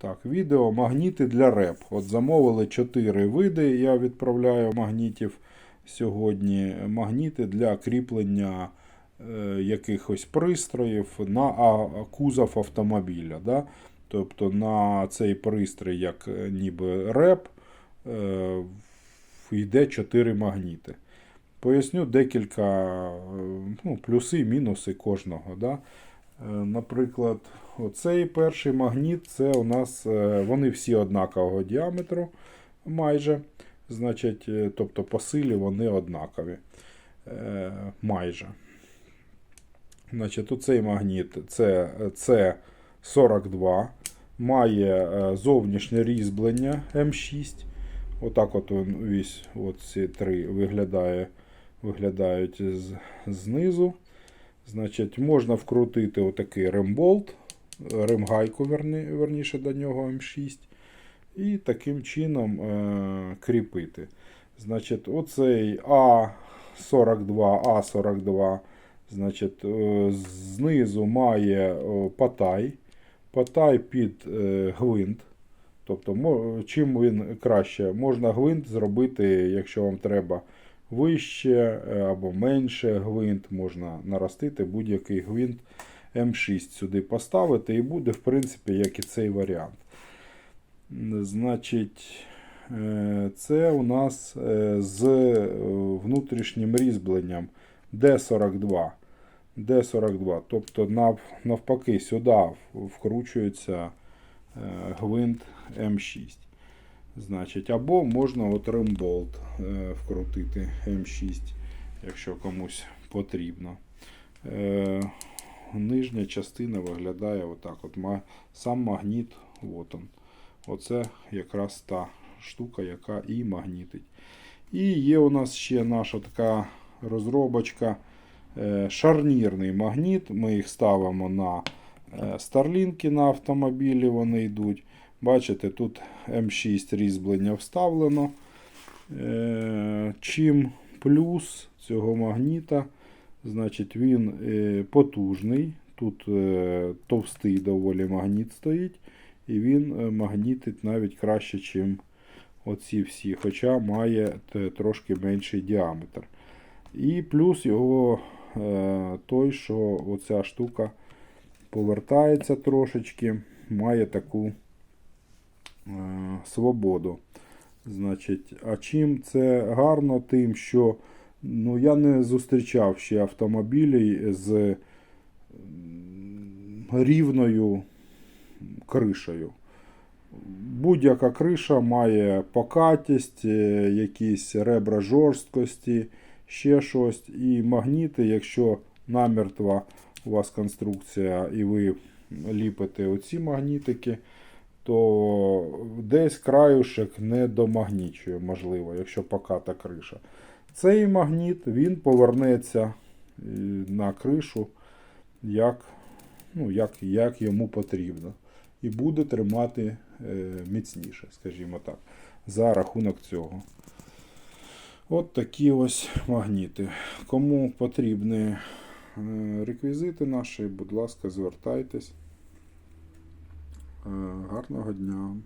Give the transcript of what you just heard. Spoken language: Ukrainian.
Так, відео магніти для реп. От замовили 4 види. Я відправляю магнітів сьогодні. Магніти для кріплення е, якихось пристроїв на а, кузов автомобіля. Да? Тобто на цей пристрій, як е, ніби реп, е, йде 4 магніти. Поясню декілька е, ну, плюси, мінуси кожного. Да? Е, Наприклад, оцей перший магніт, це у нас е, вони всі однакового діаметру майже. Значить, е, тобто по силі вони однакові. Е, Майже. Значить, оцей магніт це C42, має е, зовнішнє різьблення М6. Отак от він весь от ці три виглядає, виглядають з, знизу. Значить, можна вкрутити отакий ремболт, ремгайку, верні, верніше до нього М6, і таким чином е, кріпити. Значить, оцей А42, А42, значить, е, знизу має е, патай, патай під е, гвинт. Тобто, чим він краще, можна гвинт зробити, якщо вам треба вище е, або менше гвинт, можна наростити будь-який гвинт М6 сюди поставити, і буде, в принципі, як і цей варіант. Значить, е, це у нас е, з внутрішнім різьбленням D42. D42. Тобто навпаки сюди вкручується гвинт М6. Значить, або можна от ремболт е, вкрутити М6, якщо комусь потрібно. Е, нижня частина виглядає отак. От сам магніт, от он. Оце якраз та штука, яка і магнітить. І є у нас ще наша така розробочка. е, Шарнірний магніт. Ми їх ставимо на старлінки на автомобілі, вони йдуть. Бачите, тут М6 різьблення вставлено. Е, Чим плюс цього магніта, значить він е, потужний. Тут е, товстий доволі магніт стоїть, і він магнітить навіть краще, ніж оці всі, хоча має трошки менший діаметр. І плюс його той, що оця штука повертається трошечки, має таку свободу. Значить, а чим це гарно, тим, що ну, я не зустрічав ще автомобілі з рівною кришею. Будь-яка криша має покатість, е, якісь ребра жорсткості, ще щось. І магніти, якщо намертва у вас конструкція і ви ліпите оці магнітики, то десь краюшек не домагнічує, можливо, якщо поката криша. Цей магніт він повернеться е, на кришу, як, ну, як, як йому потрібно. І буде тримати е, міцніше, скажімо так, за рахунок цього. От такі ось магніти. Кому потрібні е, реквізити наші, будь ласка, звертайтесь. Е, Гарного дня!